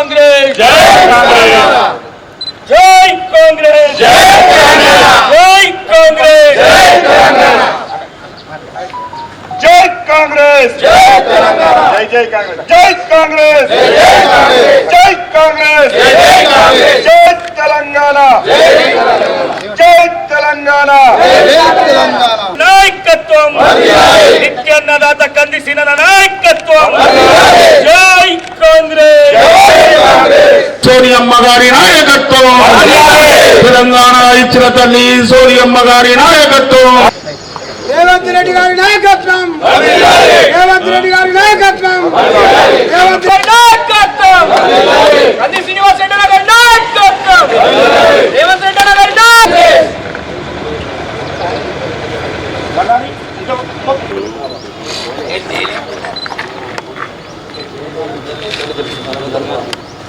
కాంగ్రెస్ జై కాంగ్రెస్ జై కాంగ్రెస్ జై కాంగ్రెస్ జై కాంగ్రెస్ జై కాంగ్రెస్ జై జై కాంగ్రెస్ జై కాంగ్రెస్ జై కాంగ్రెస్ జై కాంగ్రెస్ జై తెలంగాణ జై తెలంగాణ నాయకత్వం నిత్యాన్నదాత కందిసిన నాయకత్వం జై కాంగ్రెస్ సోనియమ్మ గారి నాయకత్వం తెలంగాణ ఇచ్చిన తల్లి సోనియమ్మ గారి నాయకత్వం. రేవంత్ రెడ్డి గారి నాయకత్వం. రేవంత్ రెడ్డి గారి నాయకత్వం. రేవంత్ రెడ్డి నాయకత్వం. కంది శ్రీనివాస్ రెడ్డి గారి నాయకత్వం. రేవంత్ రెడ్డి గారి నాయకత్వం.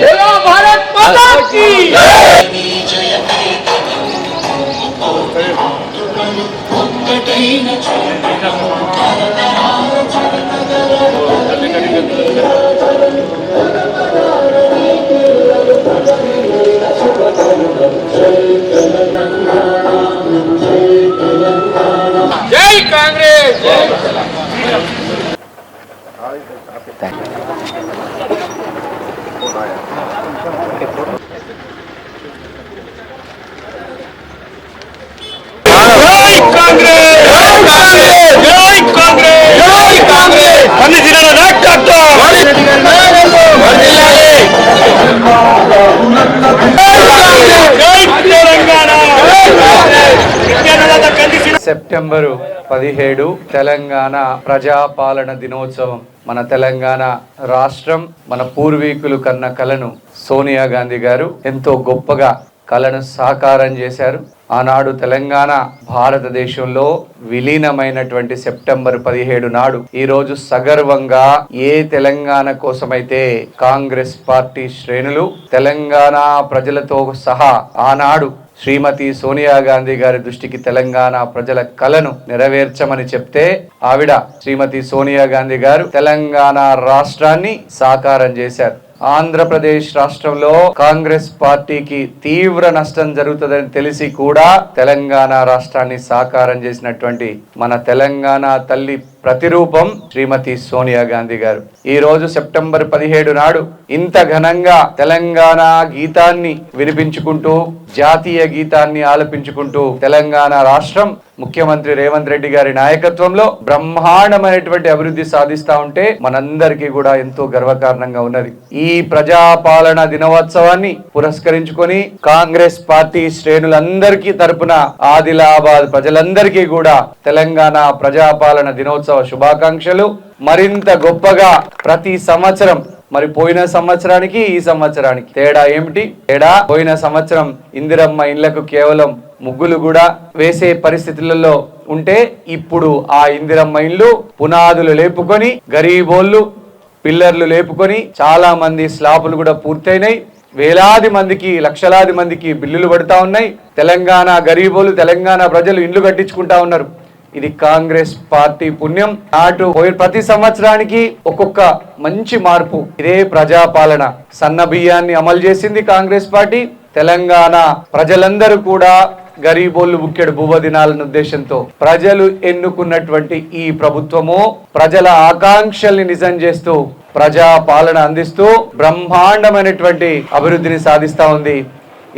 बोलो भारत माता की जय कांग्रेस సెప్టెంబరు పదిహేడు తెలంగాణ ప్రజాపాలన దినోత్సవం. మన తెలంగాణ రాష్ట్రం మన పూర్వీకులు కన్న కలను సోనియా గాంధీ గారు ఎంతో గొప్పగా కలను సాకారం చేశారు. ఆనాడు తెలంగాణ భారతదేశంలో విలీనమైనటువంటి సెప్టెంబర్ పదిహేడు నాడు ఈ రోజు సగర్వంగా ఏ తెలంగాణ కోసమైతే కాంగ్రెస్ పార్టీ శ్రేణులు తెలంగాణ ప్రజలతో సహా ఆనాడు శ్రీమతి సోనియా గాంధీ గారి దృష్టికి తెలంగాణ ప్రజల కలను నెరవేర్చమని చెప్తే ఆవిడ శ్రీమతి సోనియా గాంధీ గారు తెలంగాణ రాష్ట్రాన్ని సాకారం చేశారు. ఆంధ్రప్రదేశ్ రాష్ట్రంలో కాంగ్రెస్ పార్టీకి తీవ్ర నష్టం జరుగుతుందని తెలిసి కూడా తెలంగాణ రాష్ట్రాన్ని సాకారం చేసినటువంటి మన తెలంగాణ తల్లి ప్రతిరూపం శ్రీమతి సోనియా గాంధీ గారు. ఈ రోజు సెప్టెంబర్ పదిహేడు నాడు ఇంత ఘనంగా తెలంగాణ గీతాన్ని వినిపించుకుంటూ జాతీయ గీతాన్ని ఆలపించుకుంటూ తెలంగాణ రాష్ట్రం ముఖ్యమంత్రి రేవంత్ రెడ్డి గారి నాయకత్వంలో బ్రహ్మాండమైనటువంటి అభివృద్ధి సాధిస్తా ఉంటే మనందరికీ కూడా ఎంతో గర్వకారణంగా ఉన్నది. ఈ ప్రజాపాలన దినోత్సవాన్ని పురస్కరించుకొని కాంగ్రెస్ పార్టీ శ్రేణులందరికీ తరపున ఆదిలాబాద్ ప్రజలందరికీ కూడా తెలంగాణ ప్రజాపాలన దినోత్సవం శుభాకాంక్షలు. మరింత గొప్పగా ప్రతి సంవత్సరం మరి పోయిన సంవత్సరానికి ఈ సంవత్సరానికి తేడా ఏమిటి? తేడా పోయిన సంవత్సరం ఇందిరమ్మ ఇళ్ళకు కేవలం ముగ్గులు కూడా వేసే పరిస్థితులలో ఉంటే ఇప్పుడు ఆ ఇందిరమ్మ ఇల్లు పునాదులు లేపుకొని గరీబోళ్ళు పిల్లర్లు లేపుకొని చాలా మంది స్లాపులు కూడా పూర్తయినాయి. వేలాది మందికి లక్షలాది మందికి బిల్లులు పడతా ఉన్నాయి. తెలంగాణ గరీబోలు తెలంగాణ ప్రజలు ఇండ్లు కట్టించుకుంటా ఉన్నారు. ఇది కాంగ్రెస్ పార్టీ పుణ్యం. నాటు ప్రతి సంవత్సరానికి ఒక్కొక్క మంచి మార్పు. ఇదే ప్రజాపాలన. సన్న బియ్యాన్ని అమలు చేసింది కాంగ్రెస్ పార్టీ. తెలంగాణ ప్రజలందరూ కూడా గరీబోళ్ళు బుక్కెడు భూవ దినాలన్న ఉద్దేశంతో. ప్రజలు ఎన్నుకున్నటువంటి ఈ ప్రభుత్వము ప్రజల ఆకాంక్షల్ని నిజం చేస్తూ ప్రజా పాలన అందిస్తూ బ్రహ్మాండమైనటువంటి అభివృద్ధిని సాధిస్తా ఉంది.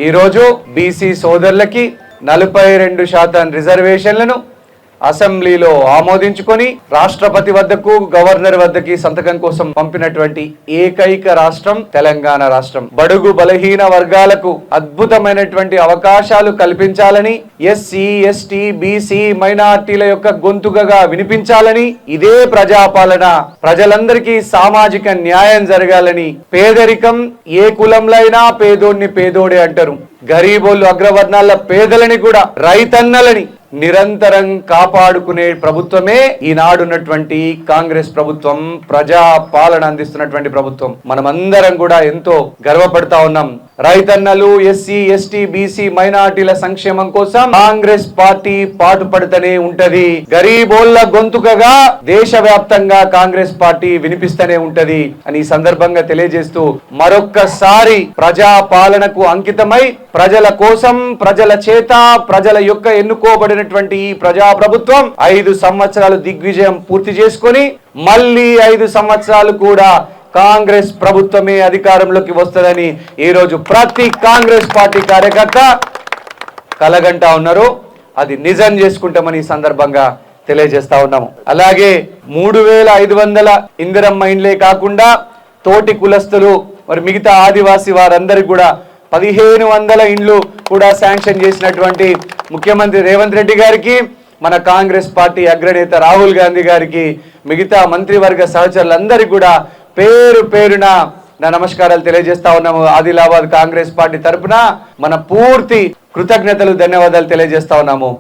ఈ రోజు బీసీ సోదరులకి నలభై రెండు శాతం రిజర్వేషన్లను అసెంబ్లీలో ఆమోదించుకొని రాష్ట్రపతి వద్దకు గవర్నర్ వద్దకి సంతకం కోసం పంపినటువంటి ఏకైక రాష్ట్రం తెలంగాణ రాష్ట్రం. బడుగు బలహీన వర్గాలకు అద్భుతమైనటువంటి అవకాశాలు కల్పించాలని ఎస్సీ ఎస్టీ బీసీ మైనార్టీల యొక్క గొంతుకగా వినిపించాలని ఇదే ప్రజాపాలన. ప్రజలందరికీ సామాజిక న్యాయం జరగాలని. పేదరికం ఏ కులంలో అయినా పేదోడిని పేదోడే అంటారు. గరీబోళ్ళు అగ్రవర్ణాల పేదలని కూడా రైతన్నలని నిరంతరం కాపాడుకునే ప్రభుత్వమే ఈనాడున్నటువంటి కాంగ్రెస్ ప్రభుత్వం ప్రజా పాలన అందిస్తున్నటువంటి ప్రభుత్వం. మనమందరం కూడా ఎంతో గర్వపడతా ఉన్నాం. రైతన్నలు ఎస్సీ ఎస్టీ బీసీ మైనార్టీల సంక్షేమం కోసం కాంగ్రెస్ పార్టీ పాటుపడుతూనే ఉంటది. గరీబోళ్ళ గొంతుకగా దేశవ్యాప్తంగా కాంగ్రెస్ పార్టీ వినిపిస్తూనే ఉంటది అని ఈ సందర్భంగా తెలియజేస్తూ మరొక్కసారి ప్రజా పాలనకు అంకితమై ప్రజల కోసం ప్రజల చేత ప్రజల యొక్క ఎన్నుకోబడినటువంటి ఈ ప్రజా ప్రభుత్వం ఐదు సంవత్సరాలు దిగ్విజయం పూర్తి చేసుకొని మళ్ళీ ఐదు సంవత్సరాలు కూడా కాంగ్రెస్ ప్రభుత్వమే అధికారంలోకి వస్తుందని ఈరోజు ప్రతి కాంగ్రెస్ పార్టీ కార్యకర్త కలగంటా ఉన్నారు. అది నిజం చేసుకుంటామని ఈ సందర్భంగా తెలియజేస్తా ఉన్నాము. అలాగే మూడు వేల ఐదు వందల ఇందిరమ్మ ఇండ్లే కాకుండా తోటి కులస్తులు మరి మిగతా ఆదివాసీ వారందరికి కూడా పదిహేను వందల ఇండ్లు కూడా శాంక్షన్ చేసినటువంటి ముఖ్యమంత్రి రేవంత్ రెడ్డి గారికి మన కాంగ్రెస్ పార్టీ అగ్రనేత రాహుల్ గాంధీ గారికి మిగతా మంత్రివర్గ సహచరులందరికీ కూడా పేరు పేరున నా నమస్కారాలు తెలియజేస్తా ఉన్నాము. ఆదిలాబాద్ కాంగ్రెస్ పార్టీ తరపున మన పూర్తి కృతజ్ఞతలు ధన్యవాదాలు తెలియజేస్తా ఉన్నాము.